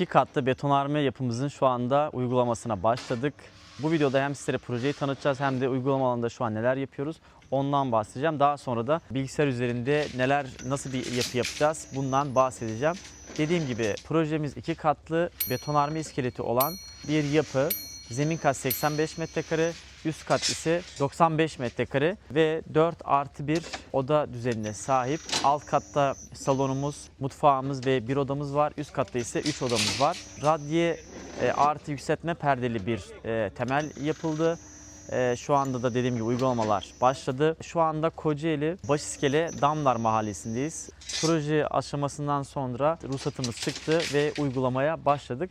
iki katlı betonarme yapımızın şu anda uygulamasına başladık. Bu videoda hem sizlere projeyi tanıtacağız hem de uygulama alanında şu an neler yapıyoruz ondan bahsedeceğim. Daha sonra da bilgisayar üzerinde neler nasıl bir yapı yapacağız bundan bahsedeceğim. Dediğim gibi projemiz iki katlı betonarme iskeleti olan bir yapı. Zemin kat 85 metrekare, üst kat ise 95 metrekare ve 4 artı 1 oda düzenine sahip. Alt katta salonumuz, mutfağımız ve bir odamız var. Üst katta ise 3 odamız var. Radye e, artı yükseltme perdeli bir e, temel yapıldı. E, şu anda da dediğim gibi uygulamalar başladı. Şu anda Kocaeli Başiskele Damlar Mahallesi'ndeyiz. Proje aşamasından sonra ruhsatımız çıktı ve uygulamaya başladık.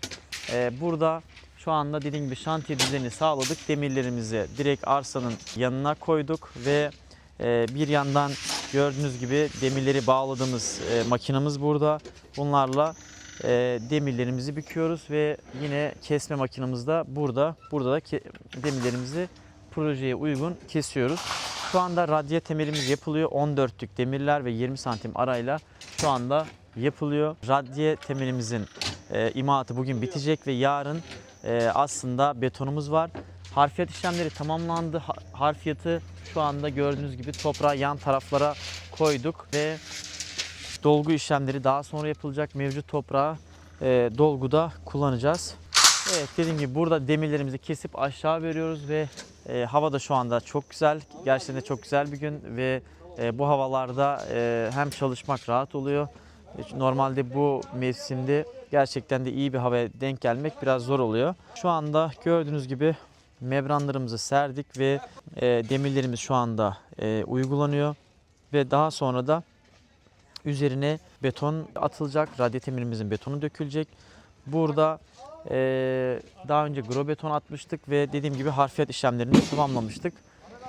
E, burada şu anda dediğim gibi şantiye düzeni sağladık. Demirlerimizi direkt arsanın yanına koyduk ve e, bir yandan gördüğünüz gibi demirleri bağladığımız e, makinamız burada. Bunlarla e, demirlerimizi büküyoruz ve yine kesme makinamız da burada. Burada da demirlerimizi projeye uygun kesiyoruz. Şu anda radye temelimiz yapılıyor. 14'lük demirler ve 20 santim arayla şu anda yapılıyor. Radye temelimizin e, bugün bitecek ve yarın e, aslında betonumuz var. Harfiyat işlemleri tamamlandı. Ha- Harfiyatı şu anda gördüğünüz gibi toprağı yan taraflara koyduk ve dolgu işlemleri daha sonra yapılacak. Mevcut toprağı e, dolguda kullanacağız. Evet dediğim gibi burada demirlerimizi kesip aşağı veriyoruz ve e, hava da şu anda çok güzel. Gerçekten de çok güzel bir gün ve e, bu havalarda e, hem çalışmak rahat oluyor. E, Normalde bu mevsimde gerçekten de iyi bir havaya denk gelmek biraz zor oluyor. Şu anda gördüğünüz gibi membranlarımızı serdik ve e, demirlerimiz şu anda e, uygulanıyor ve daha sonra da üzerine beton atılacak. Radyo temirimizin betonu dökülecek. Burada eee, daha önce grobeton atmıştık ve dediğim gibi harfiyat işlemlerini tamamlamıştık.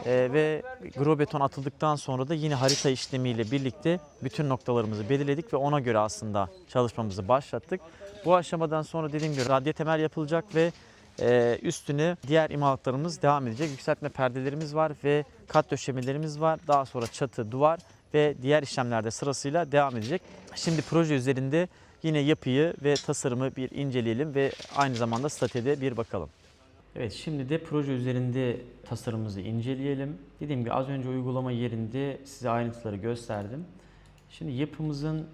Eee, ve grobeton atıldıktan sonra da yine harita işlemiyle birlikte bütün noktalarımızı belirledik ve ona göre aslında çalışmamızı başlattık. Bu aşamadan sonra dediğim gibi radyo temel yapılacak ve eee, üstüne diğer imalatlarımız devam edecek. Yükseltme perdelerimiz var ve kat döşemelerimiz var. Daha sonra çatı, duvar ve diğer işlemlerde sırasıyla devam edecek. Şimdi proje üzerinde yine yapıyı ve tasarımı bir inceleyelim ve aynı zamanda statüde bir bakalım. Evet şimdi de proje üzerinde tasarımımızı inceleyelim. Dediğim gibi az önce uygulama yerinde size ayrıntıları gösterdim. Şimdi yapımızın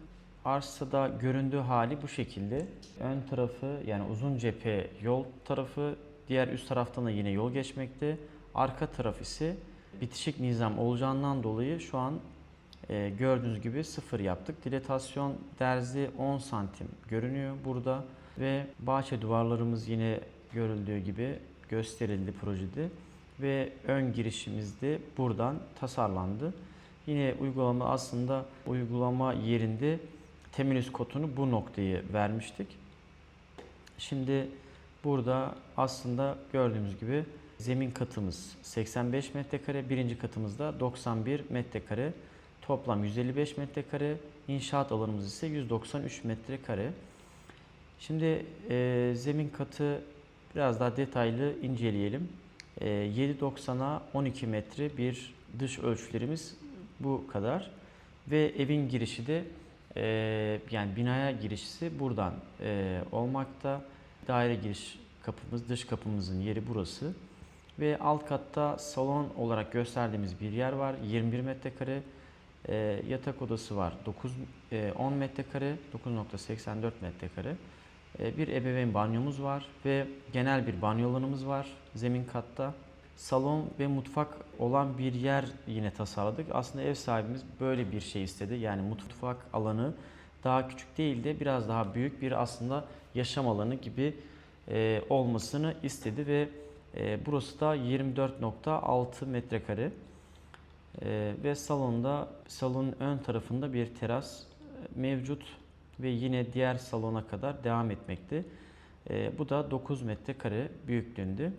arsada göründüğü hali bu şekilde. Ön tarafı yani uzun cephe yol tarafı, diğer üst taraftan da yine yol geçmekte. Arka taraf ise bitişik nizam olacağından dolayı şu an e, gördüğünüz gibi sıfır yaptık. Dilatasyon derzi 10 santim görünüyor burada ve bahçe duvarlarımız yine görüldüğü gibi gösterildi projede ve ön girişimiz de buradan tasarlandı. Yine uygulama aslında uygulama yerinde teminüs kodunu bu noktayı vermiştik. Şimdi burada aslında gördüğümüz gibi zemin katımız 85 metrekare, birinci katımızda 91 metrekare, toplam 155 metrekare, inşaat alanımız ise 193 metrekare. Şimdi e, zemin katı biraz daha detaylı inceleyelim. E, 7.90'a 12 metre bir dış ölçülerimiz bu kadar ve evin girişi de e, yani binaya girişi buradan e, olmakta. Daire giriş kapımız, dış kapımızın yeri burası. Ve alt katta salon olarak gösterdiğimiz bir yer var. 21 metrekare. E, yatak odası var. 9 e, 10 metrekare, 9.84 metrekare. E, bir ebeveyn banyomuz var ve genel bir banyo alanımız var zemin katta. Salon ve mutfak olan bir yer yine tasarladık. Aslında ev sahibimiz böyle bir şey istedi. Yani mutfak alanı daha küçük değil de biraz daha büyük bir aslında yaşam alanı gibi e, olmasını istedi ve e, burası da 24.6 metrekare. E, ve salonda salonun ön tarafında bir teras mevcut ve yine diğer salona kadar devam etmekte. E, bu da 9 metrekare büyüklüğünde.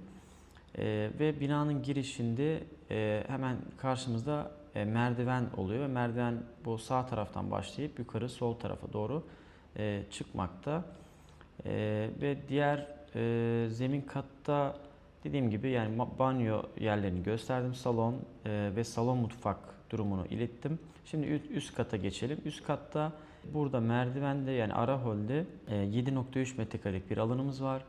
E, ve binanın girişinde e, hemen karşımızda e, merdiven oluyor ve merdiven bu sağ taraftan başlayıp yukarı sol tarafa doğru e, çıkmakta. E, ve diğer e, zemin katta dediğim gibi yani banyo yerlerini gösterdim. Salon e, ve salon mutfak durumunu ilettim. Şimdi üst kata geçelim. Üst katta burada merdivende yani ara holde e, 7.3 metrekarelik bir alanımız var.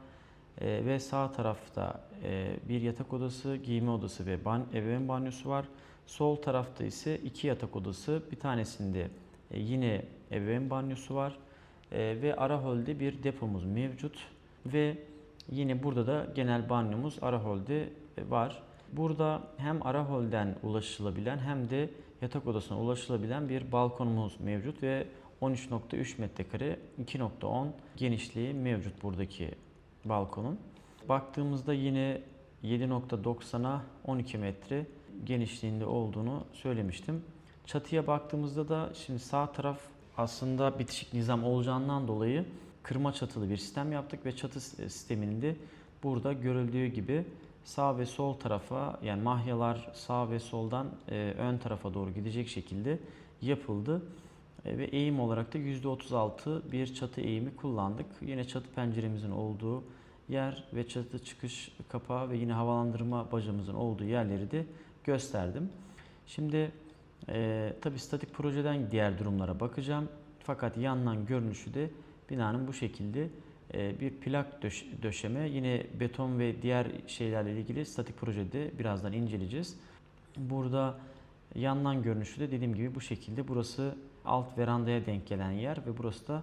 E, ve sağ tarafta e, bir yatak odası, giyinme odası ve ban ebeveyn banyosu var. Sol tarafta ise iki yatak odası, bir tanesinde e, yine ebeveyn banyosu var. E, ve ara holde bir depomuz mevcut. Ve yine burada da genel banyomuz ara holde e, var. Burada hem ara holden ulaşılabilen hem de yatak odasına ulaşılabilen bir balkonumuz mevcut ve 13.3 metrekare 2.10 genişliği mevcut buradaki balkonun. Baktığımızda yine 7.90'a 12 metre genişliğinde olduğunu söylemiştim. Çatıya baktığımızda da şimdi sağ taraf aslında bitişik nizam olacağından dolayı kırma çatılı bir sistem yaptık ve çatı sisteminde burada görüldüğü gibi sağ ve sol tarafa yani mahyalar sağ ve soldan e, ön tarafa doğru gidecek şekilde yapıldı. E, ve eğim olarak da %36 bir çatı eğimi kullandık. Yine çatı penceremizin olduğu yer ve çatı çıkış kapağı ve yine havalandırma bacamızın olduğu yerleri de gösterdim. Şimdi e, tabi statik projeden diğer durumlara bakacağım. Fakat yandan görünüşü de binanın bu şekilde e, bir plak döş- döşeme. Yine beton ve diğer şeylerle ilgili statik projede birazdan inceleyeceğiz. Burada yandan görünüşü de dediğim gibi bu şekilde. Burası alt verandaya denk gelen yer ve burası da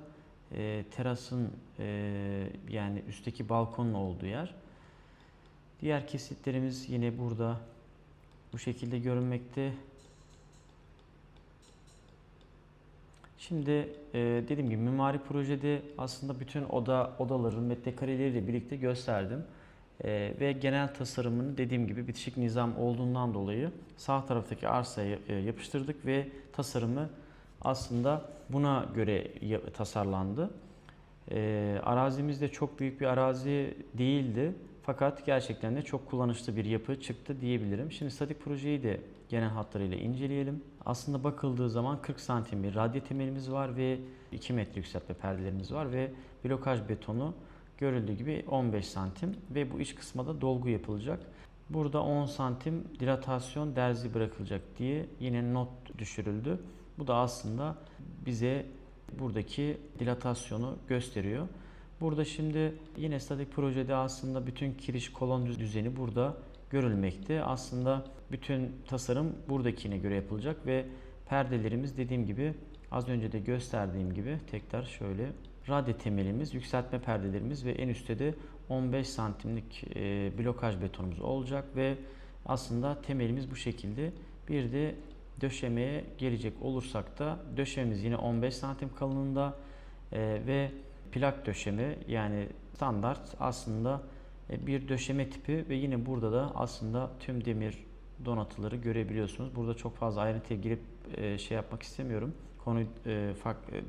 e, terasın e, yani üstteki balkonun olduğu yer. Diğer kesitlerimiz yine burada bu şekilde görünmekte. Şimdi e, dediğim gibi mimari projede aslında bütün oda odaların metrekareleriyle birlikte gösterdim. E, ve genel tasarımını dediğim gibi bitişik nizam olduğundan dolayı sağ taraftaki arsaya e, yapıştırdık ve tasarımı aslında buna göre tasarlandı. E, arazimiz de çok büyük bir arazi değildi. Fakat gerçekten de çok kullanışlı bir yapı çıktı diyebilirim. Şimdi statik projeyi de genel hatlarıyla inceleyelim. Aslında bakıldığı zaman 40 santim bir radye temelimiz var ve 2 metre yükseltme perdelerimiz var ve blokaj betonu görüldüğü gibi 15 santim ve bu iç kısma da dolgu yapılacak. Burada 10 santim dilatasyon derzi bırakılacak diye yine not düşürüldü. Bu da aslında bize buradaki dilatasyonu gösteriyor. Burada şimdi yine statik projede aslında bütün kiriş kolon düz- düzeni burada görülmekte. Aslında bütün tasarım buradakine göre yapılacak ve perdelerimiz dediğim gibi az önce de gösterdiğim gibi tekrar şöyle radye temelimiz, yükseltme perdelerimiz ve en üstte de 15 santimlik e, blokaj betonumuz olacak ve aslında temelimiz bu şekilde. Bir de döşemeye gelecek olursak da döşememiz yine 15 santim kalınlığında e, ve plak döşeme yani standart aslında e, bir döşeme tipi ve yine burada da aslında tüm demir donatıları görebiliyorsunuz. Burada çok fazla ayrıntıya girip e, şey yapmak istemiyorum. Konuyu e,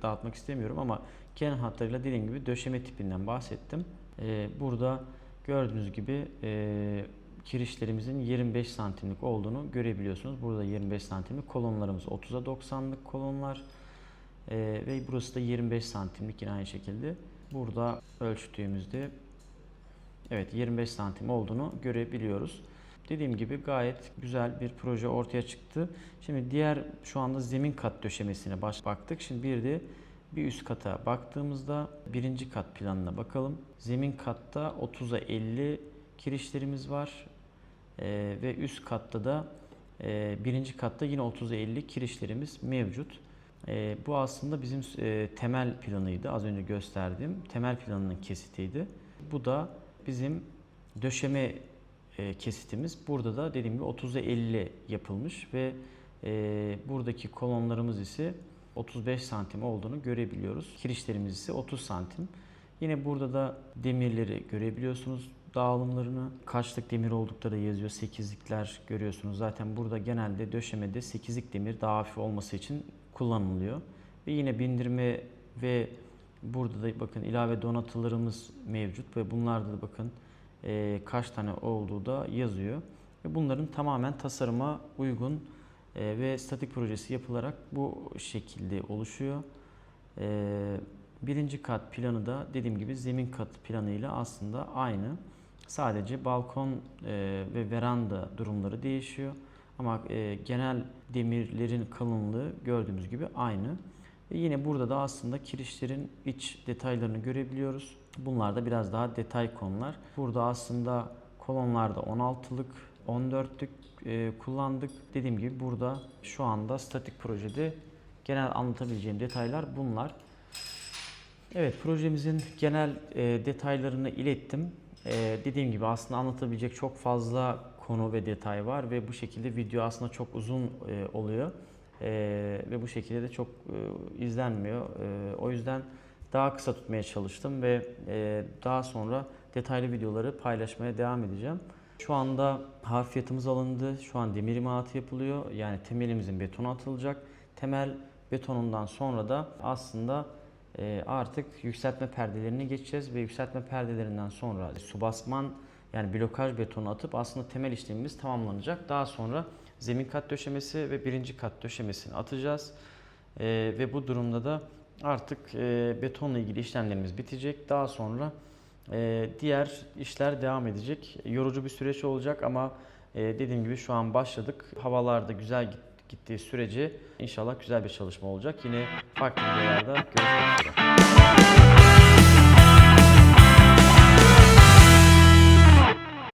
dağıtmak istemiyorum ama genel hatlarıyla dediğim gibi döşeme tipinden bahsettim. E, burada gördüğünüz gibi e, kirişlerimizin 25 santimlik olduğunu görebiliyorsunuz. Burada 25 santimlik kolonlarımız 30'a 90'lık kolonlar. Ee, ve burası da 25 santimlik yine aynı şekilde. Burada ölçtüğümüzde evet 25 santim olduğunu görebiliyoruz. Dediğim gibi gayet güzel bir proje ortaya çıktı. Şimdi diğer şu anda zemin kat döşemesine baş baktık. Şimdi bir de bir üst kata baktığımızda birinci kat planına bakalım. Zemin katta 30'a 50 kirişlerimiz var. Ee, ve üst katta da e, birinci katta yine 30'a 50 kirişlerimiz mevcut. E, bu aslında bizim e, temel planıydı. Az önce gösterdiğim temel planının kesitiydi. Bu da bizim döşeme e, kesitimiz. Burada da dediğim gibi 30'a 50 yapılmış ve e, buradaki kolonlarımız ise 35 santim olduğunu görebiliyoruz. Kirişlerimiz ise 30 santim. Yine burada da demirleri görebiliyorsunuz dağılımlarını. Kaçlık demir oldukları yazıyor. 8'likler görüyorsunuz. Zaten burada genelde döşemede 8'lik demir daha hafif olması için kullanılıyor. Ve yine bindirme ve burada da bakın ilave donatılarımız mevcut ve bunlarda da bakın e, kaç tane olduğu da yazıyor. Ve bunların tamamen tasarıma uygun e, ve statik projesi yapılarak bu şekilde oluşuyor. E, birinci kat planı da dediğim gibi zemin kat planıyla aslında aynı. Sadece balkon e, ve veranda durumları değişiyor. Ama e, genel demirlerin kalınlığı gördüğümüz gibi aynı. Ve yine burada da aslında kirişlerin iç detaylarını görebiliyoruz. Bunlar da biraz daha detay konular. Burada aslında kolonlarda 16'lık, 14'lük e, kullandık. Dediğim gibi burada şu anda statik projede genel anlatabileceğim detaylar bunlar. Evet projemizin genel e, detaylarını ilettim. E, dediğim gibi aslında anlatabilecek çok fazla konu ve detay var ve bu şekilde video aslında çok uzun e, oluyor. E, ve bu şekilde de çok e, izlenmiyor. E, o yüzden daha kısa tutmaya çalıştım ve e, daha sonra detaylı videoları paylaşmaya devam edeceğim. Şu anda hafifiyatımız alındı. Şu an demir imalatı yapılıyor. Yani temelimizin betonu atılacak. Temel betonundan sonra da aslında e, artık yükseltme perdelerine geçeceğiz ve yükseltme perdelerinden sonra su basman yani blokaj betonu atıp aslında temel işlemimiz tamamlanacak. Daha sonra zemin kat döşemesi ve birinci kat döşemesini atacağız. E, ve bu durumda da artık e, betonla ilgili işlemlerimiz bitecek. Daha sonra e, diğer işler devam edecek. Yorucu bir süreç olacak ama e, dediğim gibi şu an başladık. Havalar da güzel git- gittiği sürece inşallah güzel bir çalışma olacak. Yine farklı videolarda görüşmek üzere.